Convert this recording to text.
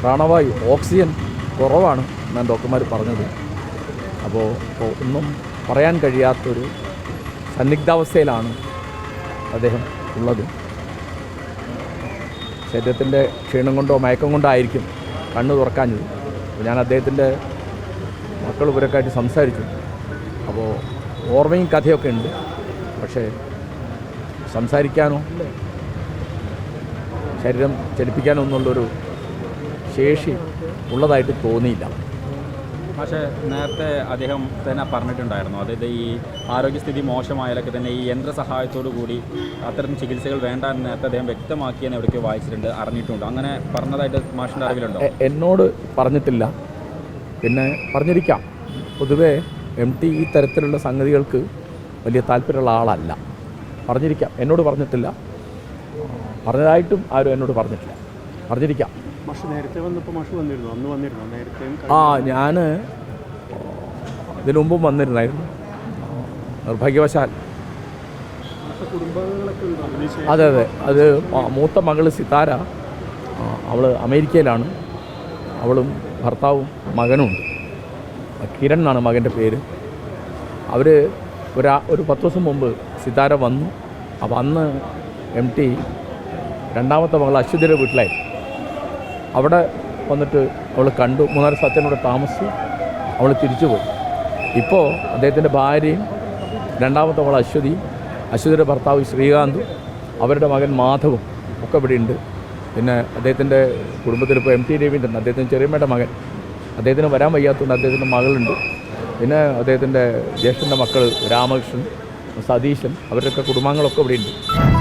പ്രാണവായു oxygen കുറവാണ് എന്നാണ് ഡോക്ടർമാർ പറഞ്ഞത്. അപ്പോൾ ഇപ്പോൾ ഒന്നും പറയാൻ കഴിയാത്തൊരു സന്നിഗ്ധാവസ്ഥയിലാണ് അദ്ദേഹം ഉള്ളത്. ശരീരത്തിന്റെ ക്ഷീണം കൊണ്ടോ മയക്കം കൊണ്ടോ ആയിരിക്കും കണ്ണ് തുറക്കാഞ്ഞത്. ഞാൻ അദ്ദേഹത്തിന്റെ മക്കൾ ഇവരൊക്കെ ആയിട്ട് സംസാരിച്ചു. അപ്പോൾ ഓർമ്മയും കഥയൊക്കെ ഉണ്ട്. പക്ഷേ സംസാരിക്കാനോ ശരീരം ചലിപ്പിക്കാനോ ഒന്നുള്ളൊരു ശേഷി ഉള്ളതായിട്ട് തോന്നിയില്ല. പക്ഷേ നേരത്തെ അദ്ദേഹം തന്നെ പറഞ്ഞിട്ടുണ്ടായിരുന്നു. അതായത് ഈ ആരോഗ്യസ്ഥിതി മോശമായാലൊക്കെ തന്നെ ഈ യന്ത്ര സഹായത്തോടു കൂടി അത്തരം ചികിത്സകൾ വേണ്ട എന്ന് നേരത്തെ അദ്ദേഹം വ്യക്തമാക്കിയെന്ന് എവിടേക്ക് വായിച്ചിട്ടുണ്ട് അറിഞ്ഞിട്ടുണ്ട്. അങ്ങനെ പറഞ്ഞതായിട്ട് മാഷിന്റെ അറിവിലുണ്ടോ? എന്നോട് പറഞ്ഞിട്ടില്ല. പിന്നെ പറഞ്ഞിരിക്കാം. പൊതുവേ എം ടി ഈ തരത്തിലുള്ള സംഗതികൾക്ക് വലിയ താല്പര്യമുള്ള ആളല്ല. പറഞ്ഞിരിക്കാം. എന്നോട് പറഞ്ഞിട്ടില്ല. പറഞ്ഞതായിട്ടും ആരും എന്നോട് പറഞ്ഞിട്ടില്ല. പറഞ്ഞിരിക്കാം. നേരത്തെ വന്നപ്പോൾ മാഷ് വന്നിരുന്നു? അന്ന് വന്നിരുന്നു? ആ ഞാൻ ഇതിനു മുമ്പും വന്നിരുന്നായിരുന്നു. നിർഭാഗ്യവശാൽ. അതെ അതെ. അത് മൂത്ത മകൾ സിതാര അവൾ അമേരിക്കയിലാണ്. അവളും ഭർത്താവും മകനുമുണ്ട് കിരൺ എന്നാണ് മകന്റെ പേര്. അവർ ഒരാ ഒരു പത്ത് ദിവസം മുമ്പ് സിതാര വന്നു. അപ്പോൾ അന്ന് എം ടി രണ്ടാമത്തെ മകൾ അശ്വതിയുടെ വീട്ടിലായി അവിടെ വന്നിട്ട് അവൾ കണ്ടു. മൂന്നാൽ സത്യനോട് താമസിച്ചു. അവൾ തിരിച്ചുപോയി. ഇപ്പോൾ അദ്ദേഹത്തിന്റെ ഭാര്യയും രണ്ടാമത്തെ അവൾ അശ്വതി അശ്വതിയുടെ ഭർത്താവ് ശ്രീകാന്തും അവരുടെ മകൻ മാധവും ഒക്കെ ഇവിടെ ഉണ്ട്. പിന്നെ അദ്ദേഹത്തിന്റെ കുടുംബത്തിൽ ഇപ്പോൾ എം ടി രവീന്ദ്രൻ അദ്ദേഹത്തിന്റെ ചെറിയമ്മയുടെ മകൻ. അദ്ദേഹത്തിന് വരാൻ വയ്യാത്തതുകൊണ്ട് അദ്ദേഹത്തിന്റെ മകളുണ്ട്. പിന്നെ അദ്ദേഹത്തിന്റെ ജ്യേഷ്ഠന്റെ മക്കൾ രാമകൃഷ്ണൻ സതീശൻ അവരുടെയൊക്കെ കുടുംബാംഗങ്ങളൊക്കെ ഇവിടെ ഉണ്ട്.